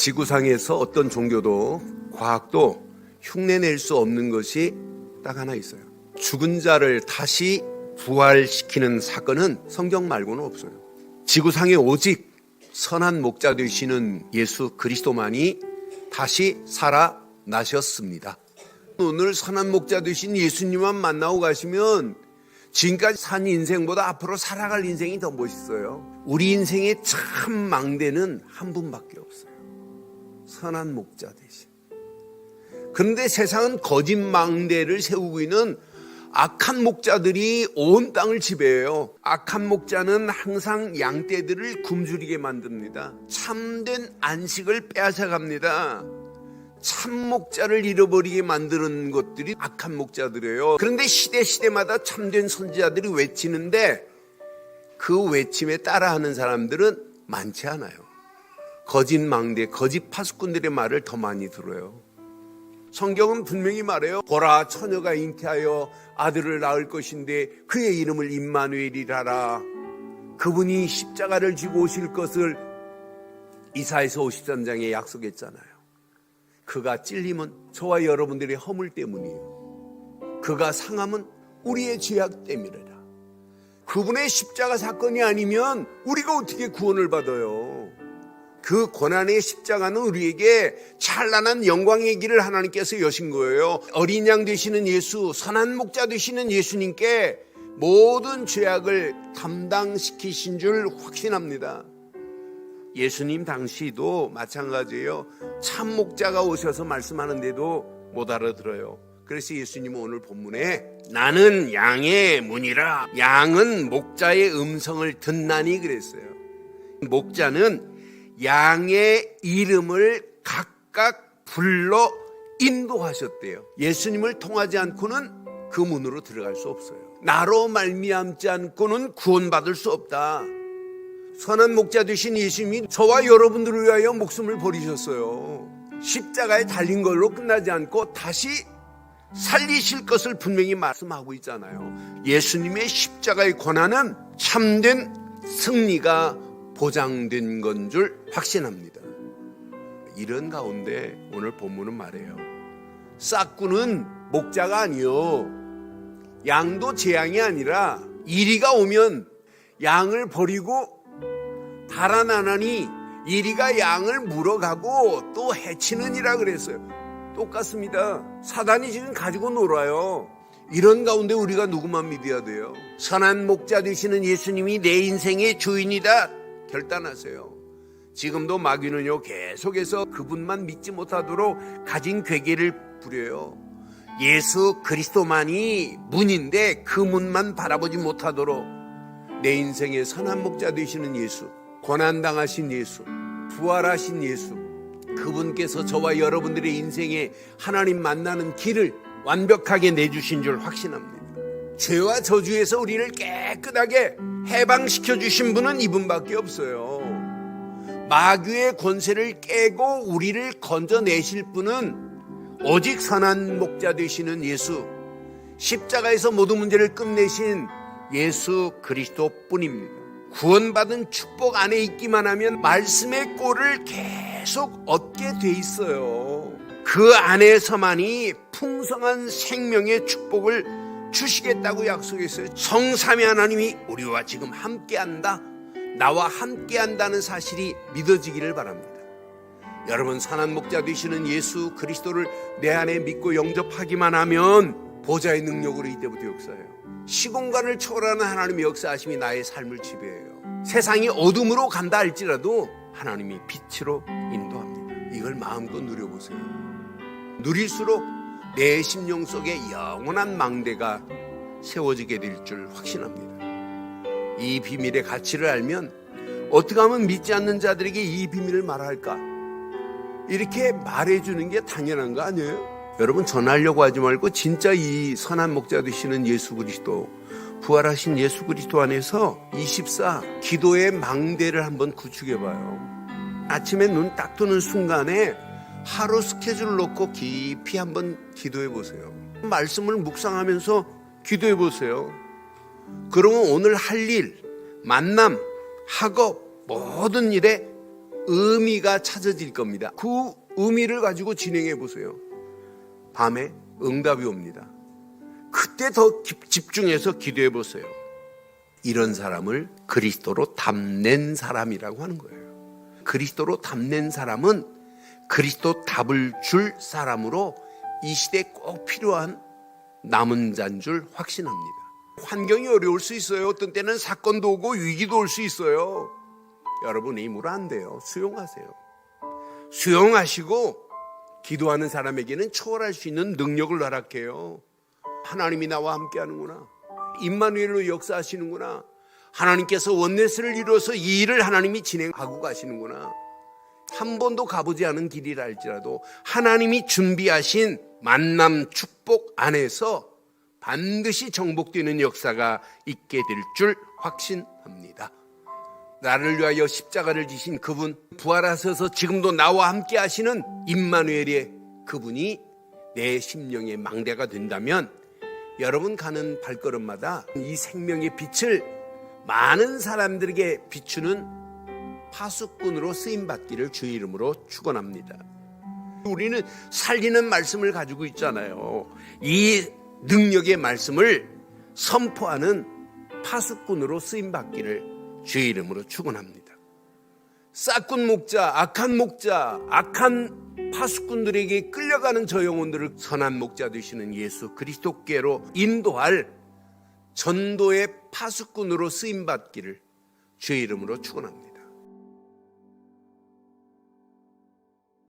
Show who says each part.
Speaker 1: 지구상에서 어떤 종교도 과학도 흉내낼 수 없는 것이 딱 하나 있어요. 죽은 자를 다시 부활시키는 사건은 성경 말고는 없어요. 지구상에 오직 선한 목자 되시는 예수 그리스도만이 다시 살아나셨습니다. 오늘 선한 목자 되신 예수님만 만나고 가시면 지금까지 산 인생보다 앞으로 살아갈 인생이 더 멋있어요. 우리 인생의 참 망대는 한 분밖에 없어요. 선한 목자 대신. 그런데 세상은 거짓 망대를 세우고 있는 악한 목자들이 온 땅을 지배해요. 악한 목자는 항상 양떼들을 굶주리게 만듭니다. 참된 안식을 빼앗아 갑니다. 참 목자를 잃어버리게 만드는 것들이 악한 목자들이에요. 그런데 시대 시대마다 참된 선지자들이 외치는데 그 외침에 따라하는 사람들은 많지 않아요. 거짓 망대, 거짓 파수꾼들의 말을 더 많이 들어요. 성경은 분명히 말해요. 보라 처녀가 잉태하여 아들을 낳을 것인데 그의 이름을 임마누엘이라라. 그분이 십자가를 지고 오실 것을 이사에서 53장에 약속했잖아요. 그가 찔림은 저와 여러분들의 허물 때문이에요. 그가 상함은 우리의 죄악 때문이라. 그분의 십자가 사건이 아니면 우리가 어떻게 구원을 받아요? 그 고난의 십자가는 우리에게 찬란한 영광의 길을 하나님께서 여신 거예요. 어린 양 되시는 예수, 선한 목자 되시는 예수님께 모든 죄악을 담당시키신 줄 확신합니다. 예수님 당시도 마찬가지예요. 참 목자가 오셔서 말씀하는데도 못 알아들어요. 그래서 예수님은 오늘 본문에 나는 양의 문이라 양은 목자의 음성을 듣나니 그랬어요. 목자는 양의 이름을 각각 불러 인도하셨대요. 예수님을 통하지 않고는 그 문으로 들어갈 수 없어요. 나로 말미암지 않고는 구원받을 수 없다. 선한 목자 되신 예수님이 저와 여러분들을 위하여 목숨을 버리셨어요. 십자가에 달린 걸로 끝나지 않고 다시 살리실 것을 분명히 말씀하고 있잖아요. 예수님의 십자가의 권한은 참된 승리가 보장된 건 줄 확신합니다. 이런 가운데 오늘 본문은 말해요. 싹구는 목자가 아니요. 양도 재앙이 아니라 이리가 오면 양을 버리고 달아나나니 이리가 양을 물어가고 또 해치느니라 그랬어요. 똑같습니다. 사단이 지금 가지고 놀아요. 이런 가운데 우리가 누구만 믿어야 돼요? 선한 목자 되시는 예수님이 내 인생의 주인이다 결단하세요. 지금도 마귀는요 계속해서 그분만 믿지 못하도록 가진 괴계를 부려요. 예수 그리스도만이 문인데 그 문만 바라보지 못하도록 내 인생의 선한 목자 되시는 예수, 고난 당하신 예수, 부활하신 예수, 그분께서 저와 여러분들의 인생에 하나님 만나는 길을 완벽하게 내주신 줄 확신합니다. 죄와 저주에서 우리를 깨끗하게 해방시켜 주신 분은 이분밖에 없어요. 마귀의 권세를 깨고 우리를 건져내실 분은 오직 선한 목자 되시는 예수, 십자가에서 모든 문제를 끝내신 예수 그리스도 뿐입니다. 구원받은 축복 안에 있기만 하면 말씀의 꼴을 계속 얻게 돼 있어요. 그 안에서만이 풍성한 생명의 축복을 주시겠다고 약속했어요. 성삼위 하나님이 우리와 지금 함께한다. 나와 함께한다는 사실이 믿어지기를 바랍니다. 여러분 선한 목자 되시는 예수 그리스도를 내 안에 믿고 영접하기만 하면 보좌의 능력으로 이때부터 역사해요. 시공간을 초월하는 하나님의 역사하심이 나의 삶을 지배해요. 세상이 어둠으로 간다 할지라도 하나님이 빛으로 인도합니다. 이걸 마음껏 누려보세요. 누릴수록 내 심령 속에 영원한 망대가 세워지게 될 줄 확신합니다. 이 비밀의 가치를 알면 어떻게 하면 믿지 않는 자들에게 이 비밀을 말할까? 이렇게 말해주는 게 당연한 거 아니에요? 여러분 전하려고 하지 말고 진짜 이 선한 목자 되시는 예수 그리스도 부활하신 예수 그리스도 안에서 24 기도의 망대를 한번 구축해 봐요. 아침에 눈 딱 뜨는 순간에 하루 스케줄 놓고 깊이 한번 기도해 보세요. 말씀을 묵상하면서 기도해 보세요. 그러면 오늘 할 일, 만남, 학업 모든 일에 의미가 찾아질 겁니다. 그 의미를 가지고 진행해 보세요. 밤에 응답이 옵니다. 그때 더 기- 집중해서 기도해 보세요. 이런 사람을 그리스도로 담낸 사람이라고 하는 거예요. 그리스도로 담낸 사람은 그리스도 답을 줄 사람으로 이 시대에 꼭 필요한 남은 자인 줄 확신합니다. 환경이 어려울 수 있어요. 어떤 때는 사건도 오고 위기도 올 수 있어요. 여러분 힘으로 안 돼요. 수용하세요. 수용하시고 기도하는 사람에게는 초월할 수 있는 능력을 허락해요. 하나님이 나와 함께 하는구나. 임마누엘로 역사하시는구나. 하나님께서 원네스를 이루어서 이 일을 하나님이 진행하고 가시는구나. 한 번도 가보지 않은 길이라 할지라도 하나님이 준비하신 만남 축복 안에서 반드시 정복되는 역사가 있게 될 줄 확신합니다. 나를 위하여 십자가를 지신 그분 부활하셔서 지금도 나와 함께 하시는 임마누엘의 그분이 내 심령의 망대가 된다면 여러분 가는 발걸음마다 이 생명의 빛을 많은 사람들에게 비추는 파수꾼으로 쓰임 받기를 주의 이름으로 축원합니다. 우리는 살리는 말씀을 가지고 있잖아요. 이 능력의 말씀을 선포하는 파수꾼으로 쓰임 받기를 주의 이름으로 축원합니다. 싹군 목자, 악한 목자, 악한 파수꾼들에게 끌려가는 저 영혼들을 선한 목자 되시는 예수 그리스도께로 인도할 전도의 파수꾼으로 쓰임 받기를 주의 이름으로 축원합니다.